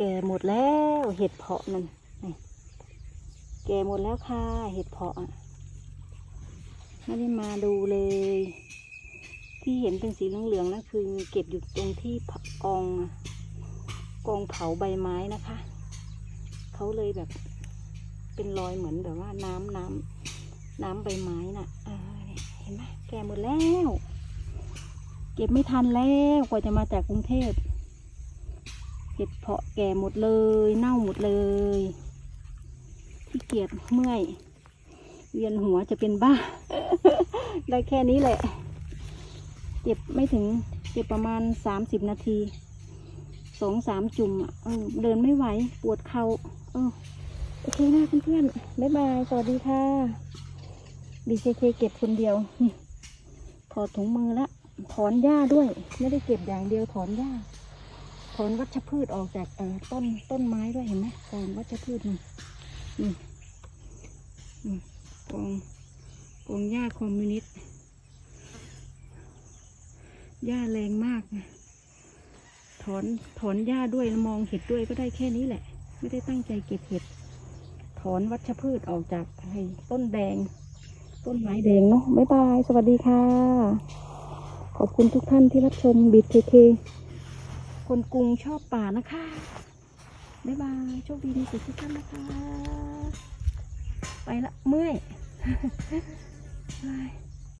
แก่หมดแล้วเห็ดเพาะนั่นแก่หมดแล้วค่ะ เห็ดเพาะอไม่ได้มาดูเลย ที่เห็นเป็นสีเหลืองๆนั่นคือ เก็บอยู่ตรงที่กองกองเผาใบไม้นะคะ เขาเลยแบบเป็นรอยเหมือนแบบว่าน้ำน้ำน้ำใบไม้น่ะเออเนี่ยเห็นไหมแก่หมดแล้ว เก็บไม่ทันแล้วกว่าจะมาจากกรุงเทพ เห็ดเพาะแก่หมดเลย เน่าหมดเลยที่เกียจเมื่อย เวียนหัวจะเป็นบ้า ได้แค่นี้แหละ เก็บไม่ถึงเก็บประมาณสามสิบนาทีสองสามจุ่มอะเออเดินไม่ไหวปวดเขา่าโอเคนะเพื่อนๆบ๊ายบาย สวัสดีค่ะ BCK เก็บคนเดียวนี่ถอดถุงมือละถอนหญ้าด้วย ไม่ได้เก็บอย่างเดียวถอนหญ้า ถอนวัชพืชออกจากเอ่อต้นต้นไม้ด้วยเห็นไหมกองวัชพืชนี่นี่นี่กองกองหญ้าคอมมิวนิสต์หญ้าแรงมากนะถอนถอนหญ้าด้วยมองเห็ดด้วยก็ได้แค่นี้แหละ ไม่ได้ตั้งใจเก็บเห็ด ถอนวัชพืชออกจากไอ้ต้นแดง ต้นไม้แดงเนาะบ๊ายบาย สวัสดีค่ะ ขอบคุณทุกท่านที่รับชมบิดเค คนกรุงชอบป่านะคะ บ๊ายบาย โชคดีมีสุขทุกท่านนะคะ ไปละเมื่อยบาย